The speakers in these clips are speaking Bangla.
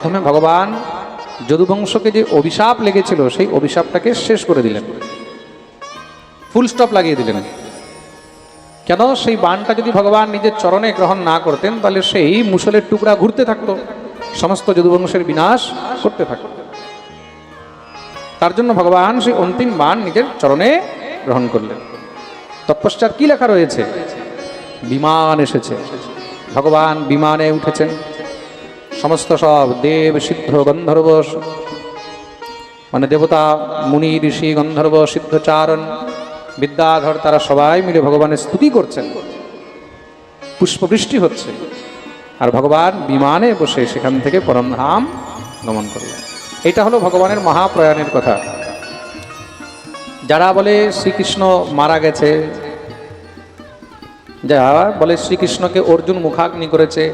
প্রথমে ভগবান যদুবংশকে যে অভিশাপ লেগেছিল, সেই অভিশাপটাকে শেষ করে দিলেন। ফুল স্টপ লাগিয়ে দিলেন। কেন? সেই বানটা যদি ভগবান নিজের চরণে গ্রহণ না করতেন, তাহলে সেই মুসলের টুকরা ঘুরতে থাকতো। সমস্ত যদুবংশের বিনাশ করতে থাকতো। তার জন্য ভগবান সেই অন্তিম বান নিজের চরণে গ্রহণ করলেন। তৎপশ্চাৎ কি লেখা রয়েছে? বিমান এসেছে। ভগবান বিমানে উঠেছেন। সমস্ত সব দেব সিদ্ধ গন্ধর্ব মানে দেবতা, মুনি, ঋষি, গন্ধর্ব সিদ্ধচারণ বিদ্যাধর, তারা সবাই মিলে ভগবানের স্তুতি করছেন। পুষ্পবৃষ্টি হচ্ছে। আর ভগবান বিমানে বসে সেখান থেকে পরমধাম গমন করলেন। এটা হলো ভগবানের মহাপ্রয়াণের কথা। যারা বলে শ্রীকৃষ্ণ মারা গেছে, যারা বলে শ্রীকৃষ্ণকে অর্জুন মুখাগ্নি করেছে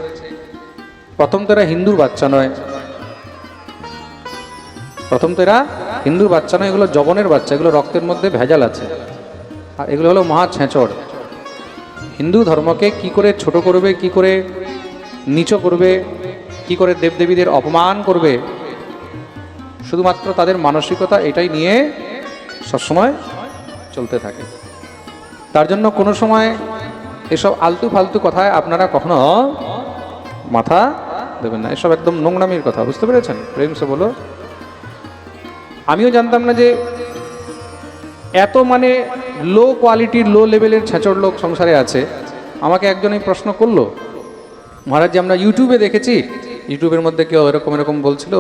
প্রথম তো এরা হিন্দুর বাচ্চা নয়। প্রথম তো এরা হিন্দুর বাচ্চা নয়, এগুলো জবনের বাচ্চা, এগুলো রক্তের মধ্যে ভেজাল আছে। আর এগুলো হলো মহা ছেঁচড়। হিন্দু ধর্মকে কি করে ছোট করবে, কি করে নিচ করবে, কি করে দেবদেবীদের অপমান করবে, শুধুমাত্র তাদের মানসিকতা এটাই নিয়ে সবসময় চলতে থাকে। তার জন্য কোনো সময় এসব আলতু ফালতু কথায় আপনারা কখনো মাথা দেবেন না। এসব একদম নোংরামির কথা, বুঝতে পেরেছেন? প্রেম সে বলো। আমিও জানতাম না যে এত মানে লো কোয়ালিটির লো লেভেলের ছেঁচড় লোক সংসারে আছে। আমাকে একজন এই প্রশ্ন করল, মহারাজ যে আমরা ইউটিউবে দেখেছি ইউটিউবের মধ্যে কেউ এরকম এরকম বলছিল,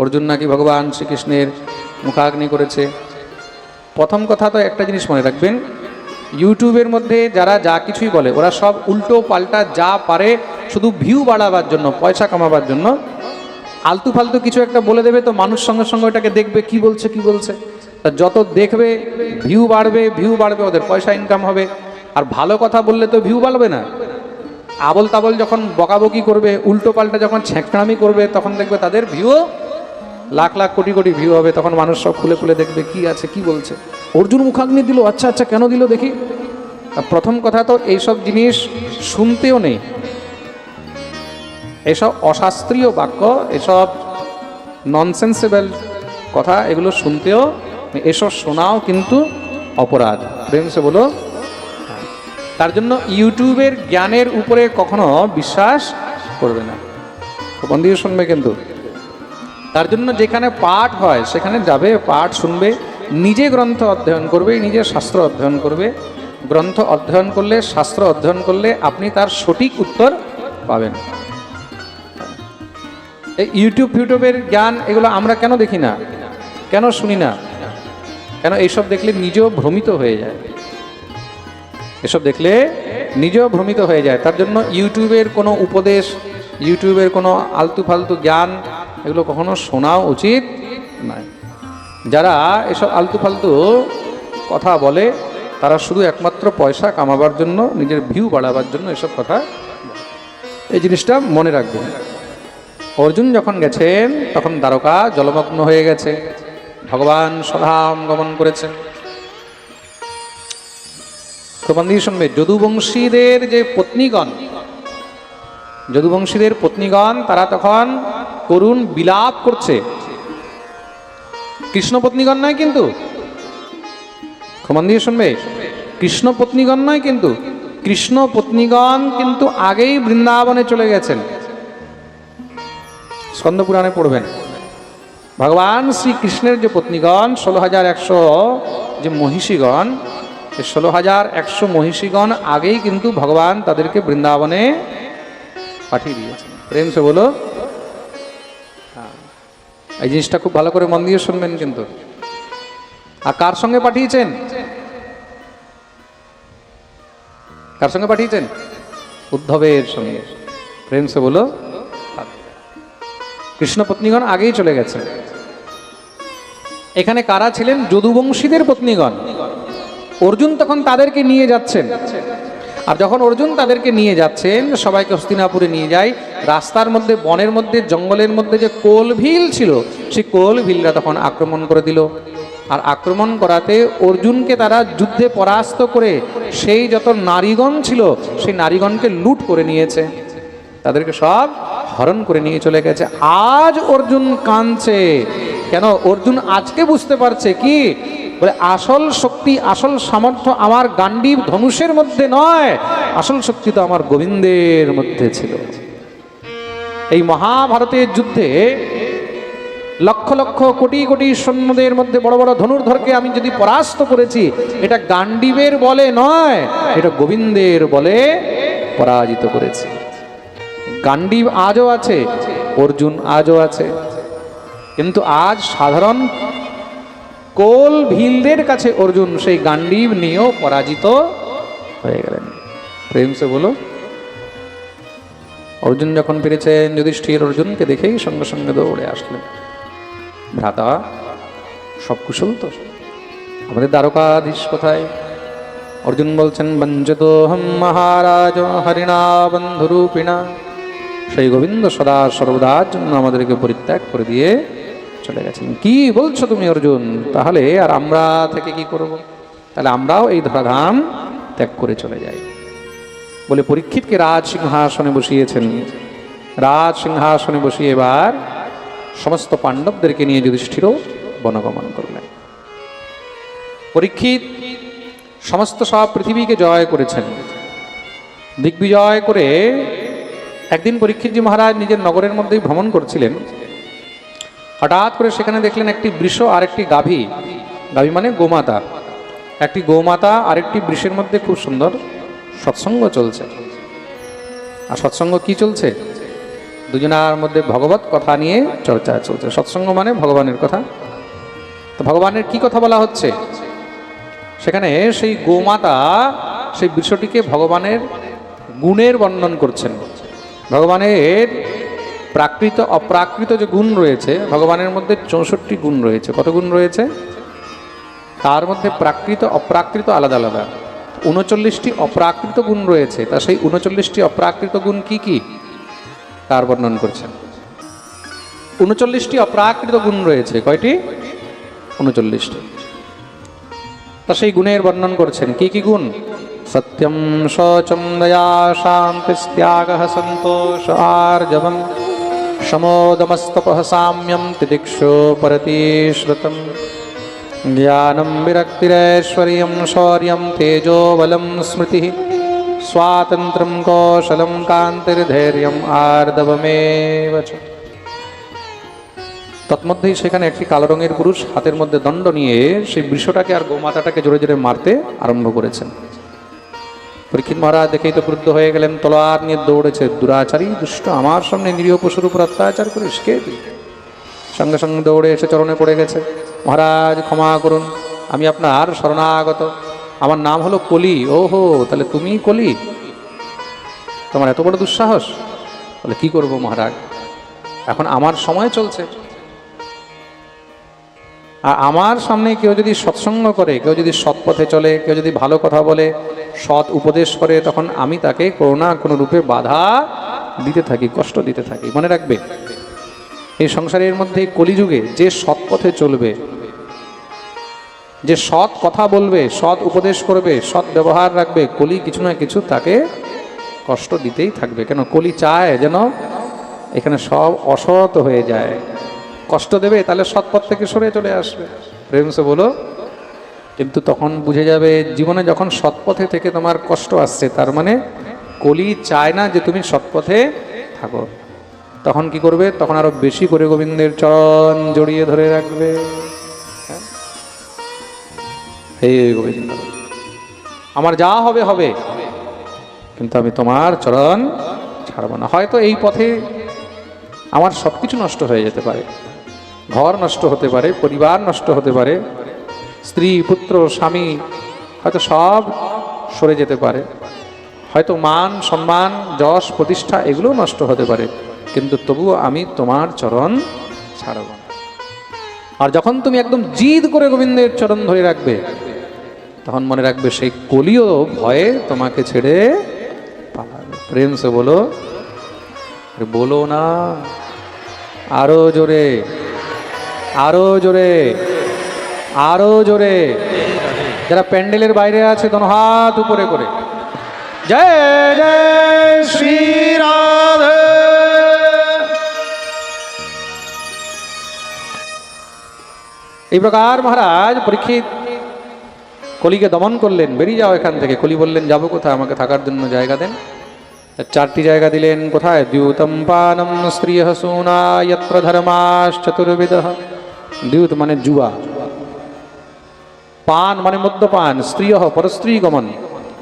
অর্জুন নাকি ভগবান শ্রীকৃষ্ণের মুখাগ্নি করেছে? প্রথম কথা তো একটা জিনিস মনে রাখবেন ইউটিউবের মধ্যে যারা যা কিছুই বলে, ওরা সব উল্টো পাল্টা যা পারে শুধু ভিউ বাড়াবার জন্য, পয়সা কামাবার জন্য, আলতু ফালতু কিছু একটা বলে দেবে তো মানুষ সঙ্গে সঙ্গে ওটাকে দেখবে, কি বলছে কি বলছে। তা যত দেখবে ভিউ বাড়বে ভিউ বাড়বে, ওদের পয়সা ইনকাম হবে। আর ভালো কথা বললে তো ভিউ বাড়বে না। আবল তাবল যখন বকাবকি করবে, উল্টো পাল্টা যখন ছেঁকড়ামি করবে, তখন দেখবে তাদের ভিউ লাখ লাখ কোটি কোটি ভিউ হবে। তখন মানুষ সব খুলে খুলে দেখবে কি আছে, কি বলছে। অর্জুন মুখাগ্নি দিল আচ্ছা আচ্ছা কেন দিল দেখি। প্রথম কথা তো এইসব জিনিস শুনতেও নেই। এসব অশাস্ত্রীয় বাক্য, এসব ননসেন্সেবল কথা, এগুলো শুনতেও, এসব শোনাও কিন্তু অপরাধ। প্রেম সে বলো, তার জন্য ইউটিউবের জ্ঞানের উপরে কখনো বিশ্বাস করবে না। দিয়ে শুনবে কিন্তু। তার জন্য যেখানে পাঠ হয়, সেখানে যাবে, পাঠ শুনবে, নিজে গ্রন্থ অধ্যয়ন করবে, নিজে শাস্ত্র অধ্যয়ন করবে। গ্রন্থ অধ্যয়ন করলে, শাস্ত্র অধ্যয়ন করলে আপনি তার সঠিক উত্তর পাবেন। এই ইউটিউব ফিউটিউবের জ্ঞান, এগুলো আমরা কেন দেখি না? কেন শুনি না? কেন এইসব দেখলে নিজেও ভ্রমিত হয়ে যায়? এসব দেখলে নিজেও ভ্রমিত হয়ে যায়। তার জন্য ইউটিউবের কোনো উপদেশ ইউটিউবের কোনো আলতু ফালতু জ্ঞান, এগুলো কখনো শোনাও উচিত নয়। যারা এসব আলতু ফালতু কথা বলে, তারা শুধু একমাত্র পয়সা কামাবার জন্য, নিজের ভিউ বাড়াবার জন্য এসব কথা এই জিনিসটা মনে রাখবেন। অর্জুন যখন গেছেন তখন দ্বারকা জলমগ্ন হয়ে গেছে। ভগবান সধাম গমন করেছেন। দিয়ে শুনবে যদুবংশীদের যে পত্নীগণ, যদুবংশীদের পত্নীগণ, তারা তখন করুণ বিলাপ করছে। কৃষ্ণ পত্নীগণ নয় কিন্তু। দিয়ে শুনবে কৃষ্ণ পত্নীগণ নয় কিন্তু। কৃষ্ণ পত্নীগণ কিন্তু আগেই বৃন্দাবনে চলে গেছেন। স্কন্দ পুরাণে পড়বেন। ভগবান শ্রীকৃষ্ণের যে পত্নীগণ ষোলো হাজার একশো যে মহিষীগণ ষোলো হাজার একশো মহিষীগণ আগেই কিন্তু ভগবান তাদেরকে বৃন্দাবনে পাঠিয়ে দিয়েছেন। প্রেম সে বলো। হ্যাঁ। এই জিনিসটা খুব ভালো করে মন দিয়ে শুনবেন কিন্তু। আর কার সঙ্গে পাঠিয়েছেন? কার সঙ্গে পাঠিয়েছেন? উদ্ধবের সঙ্গে। প্রেম সে বলো। কৃষ্ণ পত্নীগণ আগেই চলে গেছে। এখানে কারা ছিলেন? যদুবংশীদের পত্নীগণ। অর্জুন তখন তাদেরকে নিয়ে যাচ্ছেন। আর যখন অর্জুন তাদেরকে নিয়ে যাচ্ছেন, সবাইকে হস্তিনাপুরে নিয়ে যায়। রাস্তার মধ্যে, বনের মধ্যে, জঙ্গলের মধ্যে যে কোলভিল ছিল, সেই কোলভিলরা তখন আক্রমণ করে দিল। আর আক্রমণ করাতে অর্জুনকে তারা যুদ্ধে পরাস্ত করে, সেই যত নারীগণ ছিল, সেই নারীগণকে লুট করে নিয়েছে। তাদেরকে সব হরণ করে নিয়ে চলে গেছে। আজ অর্জুন কাঁদছে। কেন? অর্জুন আজকে বুঝতে পারছে কি? বলে, আসল শক্তি, আসল সামর্থ্য আমার গান্ডীব ধনুষের মধ্যে নয়। আসল শক্তি তো আমার গোবিন্দের মধ্যে ছিল। এই মহাভারতের যুদ্ধে লক্ষ লক্ষ কোটি কোটি সৈন্যদের মধ্যে বড় বড় ধনুর্ধরকে আমি যদি পরাস্ত করেছি, এটা গান্ডীবের বলে নয়, এটা গোবিন্দের বলে পরাজিত করেছি। গান্ডীব আজও আছে, অর্জুন আজও আছে। কিন্তু আজ সাধারণ কোল ভিলদের কাছে অর্জুন, সেই গান্ডীব নিয়েও পরাজিত হয়ে গেলেন। প্রেম সে বলো। অর্জুন যখন পেরেছেন যুধিষ্ঠির অর্জুনকে দেখেই সঙ্গে সঙ্গে দৌড়ে আসলেন। ভ্রাতা, সব কুশল তো। আমাদের দ্বারকাধীশ কোথায়? অর্জুন বলছেন বঞ্চিত হম মহারাজ, হরিণা বন্ধুরূপিণা। সেই গোবিন্দ সদা সর্বদার জন্য আমাদেরকে পরিত্যাগ করে দিয়ে চলে গেছেন। কি বলছো তুমি, অর্জুন? তাহলে আর আমরা থেকে কি করব? তাহলে আমরাও এই ধরাধাম ত্যাগ করে চলে যাই। বলে পরীক্ষিতকে রাজ সিংহাসনে বসিয়েছেন। রাজ সিংহাসনে বসিয়ে এবার সমস্ত পাণ্ডবদেরকে নিয়ে যুধিষ্ঠিরও বনগমন করলেন। পরীক্ষিত সমস্ত সব পৃথিবীকে জয় করেছেন। দিগ্বিজয় করে একদিন পরীক্ষিতজি মহারাজ নিজের নগরের মধ্যেই ভ্রমণ করছিলেন। হঠাৎ করে সেখানে দেখলেন একটি বৃষ আর একটি গাভী। গাভী মানে গোমাতা। একটি গোমাতা আরেকটি বৃষের মধ্যে খুব সুন্দর সৎসঙ্গ চলছে। আর সৎসঙ্গ কি চলছে? দুজনার মধ্যে ভগবত কথা নিয়ে চর্চা চলছে। সৎসঙ্গ মানে ভগবানের কথা। তো ভগবানের কি কথা বলা হচ্ছে? সেখানে সেই গোমাতা সেই বৃষটিকে ভগবানের গুণের বর্ণন করছেন। ভগবানের প্রাকৃত, অপ্রাকৃত যে গুণ রয়েছে, ভগবানের মধ্যে চৌষট্টি গুণ রয়েছে। কত গুণ রয়েছে? তার মধ্যে প্রাকৃত, অপ্রাকৃত আলাদা আলাদা। উনচল্লিশটি অপ্রাকৃত গুণ রয়েছে। তা সেই উনচল্লিশটি অপ্রাকৃত গুণ কি কি? তার বর্ণন করছেন। উনচল্লিশটি অপ্রাকৃত গুণ রয়েছে। কয়টি? উনচল্লিশটি। তা সেই গুণের বর্ণন করছেন। কি কি গুণ? সত্যম শৌচম দয়া শান্তিস্ত্যাগ সন্তোষ আর্জবম সমোদমস্তপ সাম্যম তিদিক্ষো পরতীশ্রতম জ্ঞাനം বিরক্তিরৈশ্বর্যম শৌর্যম তেজো বলম স্মৃতি স্বাতন্ত্র্যম কৌশলম কান্তির্ধৈর্যম আর্দবমেব তৎমধ্যেই সেখানে একটি কালো রঙের পুরুষ হাতের মধ্যে দণ্ড নিয়ে সেই বৃষটাকে আর গোমাতাটাকে জোরে জোরে মারতে আরম্ভ করেছেন। পরীক্ষিত মহারাজ দেখেই তো ক্রুদ্ধ হয়ে গেলেন, তলোয়ার নিয়ে দৌড়েছে। দুরাচারী, দুষ্ট, আমার সামনে নিরীহ পশুর উপর অত্যাচার করিস, কে সঙ্গে সঙ্গে দৌড়ে এসে চরণে পড়ে গেছে। মহারাজ, ক্ষমা করুন, আমি আপনার আর শরণাগত। আমার নাম হলো কলি। ওহো, তাহলে তুমি কলি? তোমার এত বড় দুঃসাহস? বলে কি করব মহারাজ? এখন আমার সময় চলছে। আর আমার সামনে কেউ যদি সৎসঙ্গ করে, কেউ যদি সৎ পথে চলে, কেউ যদি ভালো কথা বলে সৎ উপদেশ করে তখন আমি তাকে কোনো না কোনো রূপে বাধা দিতে থাকি, কষ্ট দিতে থাকি। মনে রাখবে, এই সংসারের মধ্যে কলিযুগে যে সৎ পথে চলবে, যে সৎ কথা বলবে, সৎ উপদেশ করবে, সৎ ব্যবহার রাখবে, কলি কিছু না কিছু তাকে কষ্ট দিতেই থাকবে। কেন? কলি চায় যেন এখানে সব অসৎ হয়ে যায়। কষ্ট দেবে, তাহলে সৎ পথ থেকে সরে চলে আসবে। প্রেম সে বলো তখন বুঝে যাবে জীবনে যখন সৎপথে থেকে তোমার কষ্ট আসছে, তার মানে কলি চায় না যে তুমি সৎপথে থাকো। তখন কি করবে? তখন আরও বেশি করে গোবিন্দের চরণ জড়িয়ে ধরে রাখবে। হ্যাঁ? গোবিন্দ, আমার যা হবে হবে। কিন্তু আমি তোমার চরণ ছাড়ব না। হয়তো এই পথে আমার সব কিছু নষ্ট হয়ে যেতে পারে। ঘর নষ্ট হতে পারে, পরিবার নষ্ট হতে পারে স্ত্রী, পুত্র, স্বামী, হয়তো সব সরে যেতে পারে। হয়তো মান, সম্মান, যশ, প্রতিষ্ঠা এগুলো নষ্ট হতে পারে। কিন্তু তবুও আমি তোমার চরণ ছাড়ব আর যখন তুমি একদম জিদ করে গোবিন্দের চরণ ধরে রাখবে, তখন মনে রাখবে সেই কলিও ভয়ে তোমাকে ছেড়ে পালাবে। প্রেম সে বলো বলো না। আরও জোরে আরও জোরে। আরও জোরে। যারা প্যান্ডেলের বাইরে আছে তখন হাত উপরে করে। জয় জয় শ্রী এই প্রকার মহারাজ পরীক্ষিত কলিকে দমন করলেন। বেরিয়ে যাও এখান থেকে। কলি বললেন, যাব কোথায়? আমাকে থাকার জন্য জায়গা দেন। চারটি জায়গা দিলেন। কোথায়? দ্যুতম পানম স্ত্রী হসুনা ধর্মাশ ধর্মাশ্চতুর্বিদ। দ্যুত মানে জুয়া। পান মানে মদ্যপান স্ত্রিয় পরস্ত্রী গমন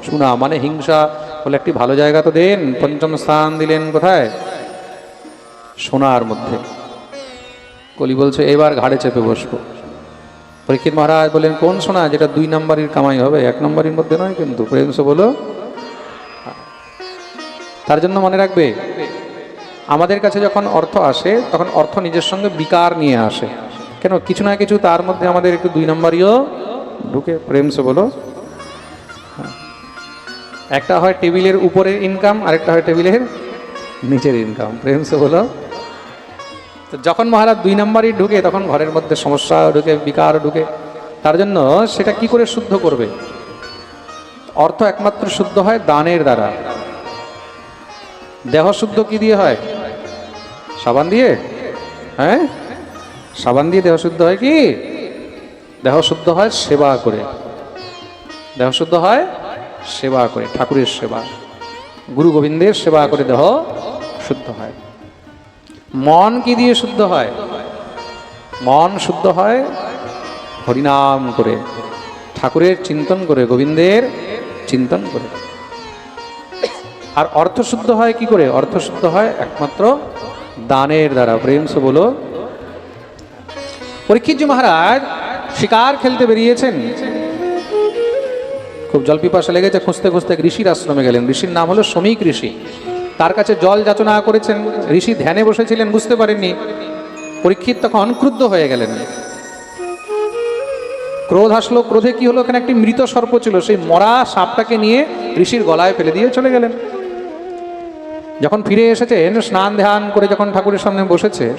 সুনা মানে হিংসা, বলে একটি ভালো জায়গা তো দেন, পঞ্চম স্থান দিলেন কোথায়? সোনার মধ্যে। কলি বলছে, এবার ঘাড়ে চেপে বসবো। পরীক্ষিত মহারাজ বলেন কোন সোনা? যেটা দুই নম্বরের কামাই হবে? এক নম্বরের মধ্যে নয় কিন্তু? প্রেমস বলো তার জন্য মনে রাখবে, আমাদের কাছে যখন অর্থ আসে, তখন অর্থ নিজের সঙ্গে বিকার নিয়ে আসে। কেন? কিছু না কিছু তার মধ্যে আমাদের একটু দুই নম্বরইও ঢুকে প্রেমস বলো। একটা হয় টেবিলের উপরের ইনকাম আরেকটা হয় টেবিলের নিচের ইনকাম প্রেমস বলো। তো যখন মহারাজ দুই নম্বরই ঢুকে, তখন ঘরের মধ্যে সমস্যা ঢুকে, বিকার ঢুকে। তার জন্য সেটা কি করে শুদ্ধ করবে? অর্থ একমাত্র শুদ্ধ হয় দানের দ্বারা। দেহ শুদ্ধ কি দিয়ে হয়? সাবান দিয়ে? হ্যাঁ? সাবান দিয়ে দেহ শুদ্ধ হয় কি? দেহ শুদ্ধ হয়, সেবা করে। দেহ শুদ্ধ হয়, সেবা করে, ঠাকুরের সেবা। গুরু গোবিন্দের সেবা করে দেহ শুদ্ধ হয়। মন কি দিয়ে শুদ্ধ হয়? মন শুদ্ধ হয় হরিনাম করে। ঠাকুরের চিন্তন করে, গোবিন্দের চিন্তন করে। আর অর্থ শুদ্ধ হয় কি করে? অর্থ শুদ্ধ হয় একমাত্র দানের দ্বারা। প্রেমস বলো। পরীক্ষিতজি মহারাজ শিকার খেলতে বেরিয়েছেন। খুব জল পিপাসা লেগেছে, খুঁজতে খুঁজতে এক ঋষির আশ্রমে গেলেন। ঋষির নাম হলো শ্রমিক ঋষি। তার কাছে জল যাচনা করেছেন। ঋষি ধ্যানে বসেছিলেন, বুঝতে পারেননি। পরীক্ষিত তখন ক্রুদ্ধ হয়ে গেলেন। ক্রোধ আসলো। ক্রোধে কি হলো? এখানে একটি মৃত সর্প ছিল। সেই মরা সাপটাকে নিয়ে ঋষির গলায় ফেলে দিয়ে চলে গেলেন। যখন ফিরে এসেছেন, স্নান ধ্যান করে যখন ঠাকুরের সামনে বসেছে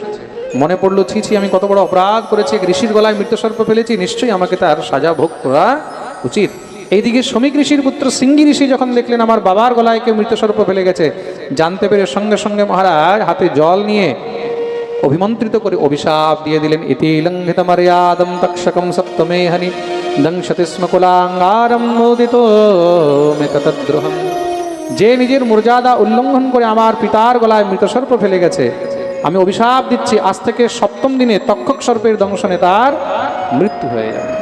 মনে পড়ল, ছি ছি, আমি কত বড় অপরাধ করেছি ঋষির গলায় মৃত সর্প ফেলেছি, নিশ্চয়ই আমাকে তার সাজা ভোগ করা উচিত। এইদিকে শ্রমিক ঋষির পুত্র সিঙ্গি ঋষি যখন দেখলেন আমার বাবার গলায় কেউ মৃত সর্প ফেলে গেছে, জানতে পেরে সঙ্গে সঙ্গে মহারাজ হাতে জল নিয়ে অভিমন্ত্রিত করে অভিশাপ দিয়ে দিলেন, ইতি লঙ্ঘিত মর্যাদম তক্ষকম সপ্তমে হনি, দংশতি স্ম কুলাঙ্গারম মোদিত যে নিজের মর্যাদা উল্লঙ্ঘন করে আমার পিতার গলায় মৃত সর্প ফেলে গেছে আমি অভিশাপ দিচ্ছি। আজ থেকে সপ্তম দিনে তক্ষক সর্পের দংশনে তার মৃত্যু হয়ে যাবে।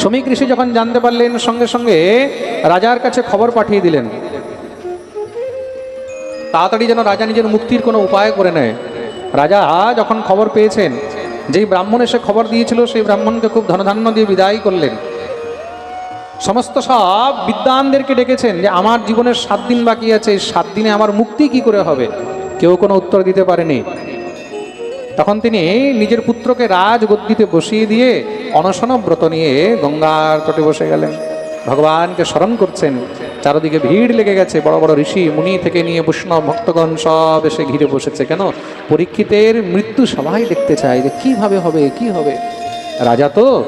শ্রমিক ঋষি যখন জানতে পারলেন, সঙ্গে সঙ্গে রাজার কাছে খবর পাঠিয়ে দিলেন। তাড়াতাড়ি যেন রাজা নিজের মুক্তির কোনো উপায় করে নেয়। রাজা যখন খবর পেয়েছেন, যেই ব্রাহ্মণ এসে খবর দিয়েছিল, সেই ব্রাহ্মণকে খুব ধনধান্য দিয়ে বিদায় করলেন। সমস্ত সব বিদ্বানদেরকে ডেকেছেন যে, আমার জীবনের সাত দিন বাকি আছে সাত দিনে আমার মুক্তি কি করে হবে? কেউ কোনো উত্তর দিতে পারেনি। তখন তিনি নিজের পুত্রকে রাজগদ্দিতে বসিয়ে দিয়ে অনশন ব্রত নিয়ে গঙ্গার তটে বসে গেলেন। ভগবানকে স্মরণ করছেন। চারদিকে ভিড় লেগে গেছে। বড় বড় ঋষি, মুনি থেকে নিয়ে বৈষ্ণব ভক্তগণ সব এসে ঘিরে বসেছে। কেন? পরীক্ষিতের মৃত্যু সবাই দেখতে চায় যে কীভাবে হবে, কি হবে? রাজা তো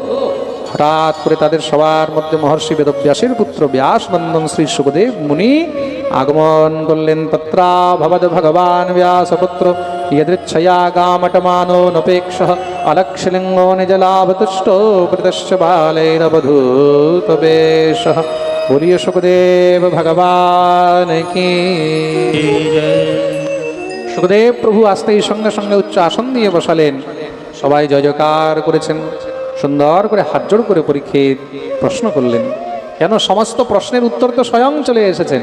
হঠাৎ করে তাদের সবার মধ্যে মহর্ষি বেদব্যাসের পুত্র ব্যাস বন্দন শ্রী সুখদেব মুনি আগমন করলেন তত্রা ভবদ ভগবান ব্যাসপুত্র यदृच्छया गामटमानो नपेक्ष अलक्षलिङ्गो निजलाभतुष्टो प्रदश्च बालैरवधूतवेशः बोलिए सुखदेव भगवान की সুখদেব প্রভু আসতেই সঙ্গে সঙ্গে উচ্চ আসন দিয়ে বসালেন সবাই জয় জয়কার করেছেন সুন্দর করে হাত জোড় করে পরীক্ষিত প্রশ্ন করলেন কেন সমস্ত প্রশ্নের উত্তর তো স্বয়ং চলে এসেছেন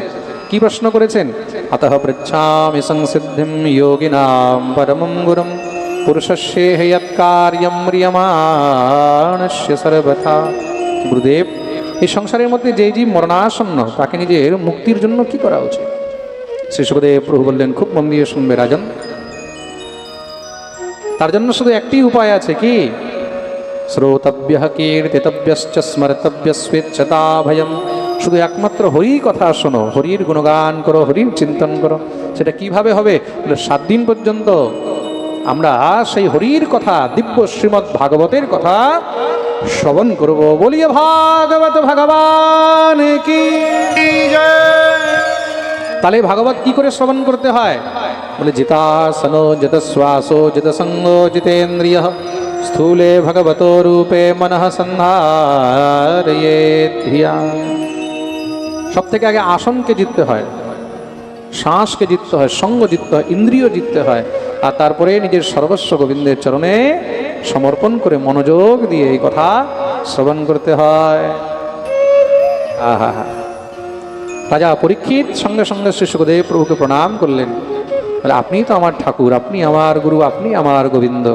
কি প্রশ্ন করেছেন? অতঃ পৃচ্ছামি সংসিদ্ধিম যোগিনাম পরমম গুরুম পুরুষস্য গুরুদেব এই সংসারের মধ্যে যে জীব মরণাসন্ন, তাকে নিজের মুক্তির জন্য কি করা উচিত? শ্রী প্রভু বললেন, খুব মন দিয়ে শুনবে রাজন। তার জন্য শুধু একটি উপায় আছে কি? শ্রোতব্য কীর্তিতব্যশ্চ স্মর্তব্য স্বেচ্ছতা ভয়ম শুধু একমাত্র হরির কথা শোনো, হরির গুণগান করো, হরির চিন্তন করো, সেটা কীভাবে হবে? বলে সাত দিন পর্যন্ত আমরা সেই হরির কথা, দিব্য শ্রীমৎ ভাগবতের কথা শ্রবণ করব। বলিয়ে ভাগবত ভগবান কি তাহলে ভাগবত কি করে শ্রবণ করতে হয়? বলে, জিতাসনো জিত শ্বাসো জিত সঙ্গ জিতেন্দ্রিয়, স্থূলে ভগবত রূপে মনঃ সন্ধারয়ে ধিয়া সব থেকে আগে আসনকে জিততে হয়, শ্বাসকে জিততে হয়, সঙ্গ জিততে হয়, ইন্দ্রিয় জিততে হয়, আর তারপরে নিজের সর্বস্ব গোবিন্দের চরণে সমর্পণ করে মনোযোগ দিয়ে এই কথা শ্রবণ করতে হয়। আহা রাজা পরীক্ষিত সঙ্গে সঙ্গে শ্রী সুখদেব প্রভুকে প্রণাম করলেন। আপনি তো আমার ঠাকুর, আপনি আমার গুরু, আপনি আমার গোবিন্দ।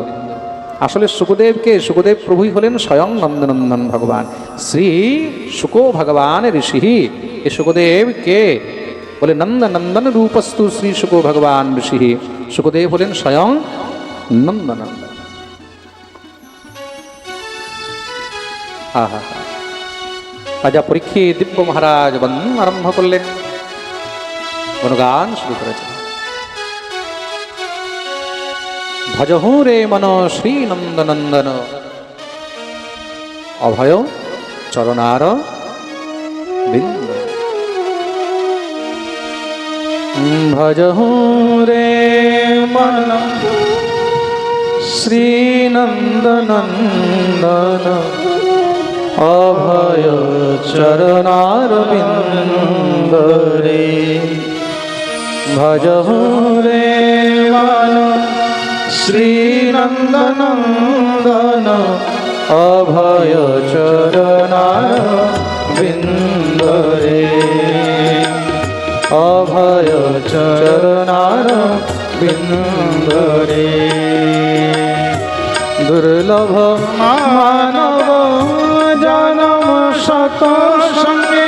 আসলে সুখদেবকে সুখদেব প্রভুই হলেন স্বয়ং নন্দনন্দন ভগবান। শ্রী সুকো ভগবান ঋষি সুখদেব কে? বলে, নন্দ, নন্দন রূপস্তু শ্রী সুকো ভগবান ঋষি। সুখদেব হলেন স্বয়ং নন্দনন্দন আহা রাজা পরীক্ষিত দিব্য মহারাজ বন্দন আরম্ভ করলেন। গুণগান শুরু করেছেন। ভজহু রে মন শ্রী নন্দনন্দন। অভয় চরণার বিন্দ। ভজহু রে মন শ্রী নন্দনন্দন অভয় চরণার বিন্দরে ভজ রে মান শ্রীনন্দনন্দন অভয় চরণার বিন্দরে অভয় চরণার বিন্দরে। দুর্লভ মানব জনম শত সঙ্গে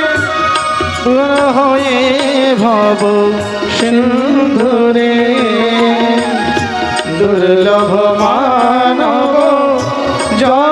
হয়ে ভব সিন্ধুরে। দুর্লভ মানব জনশত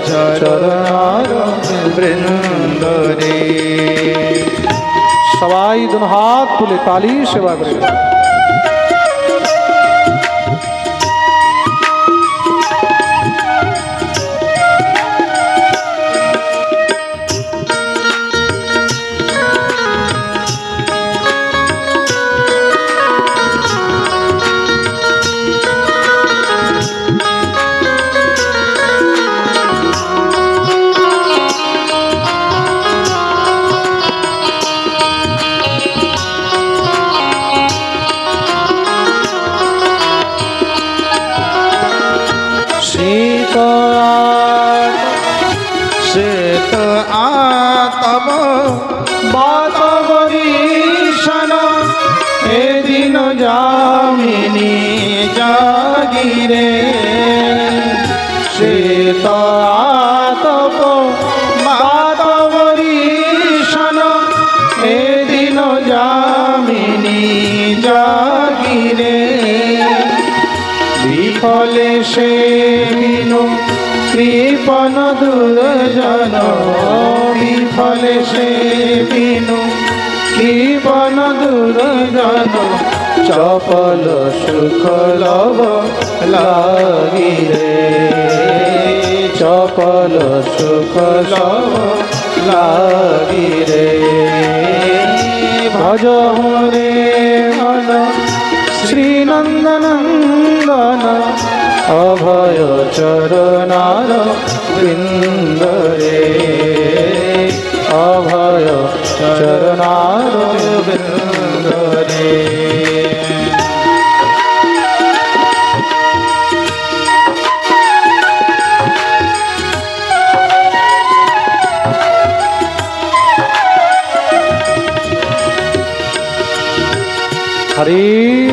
অভয় চরণার বৃন্দরে সবাই দুন হাত তুলে তালি সেবা করে তো আতব বাতবরীষণ এদিন যামিনী জাগিরে। কৃপন দুর্জন বিফলে সে বিনু। কৃপন দুর্জন চপল সুখ লব লাগিরে চপল সুখ লব লাগিরে ভজ রে মন শ্রীনন্দনন্দন। অভয় চরণার বৃন্দরে। অভয় চরণার বৃন্দরে। হরি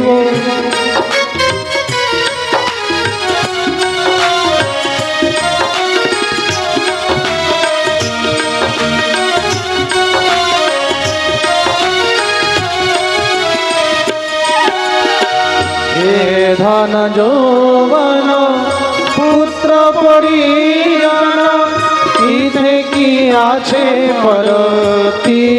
ધન જોવનો પુત્ર પરિજન કીધે કિયા છે પરતી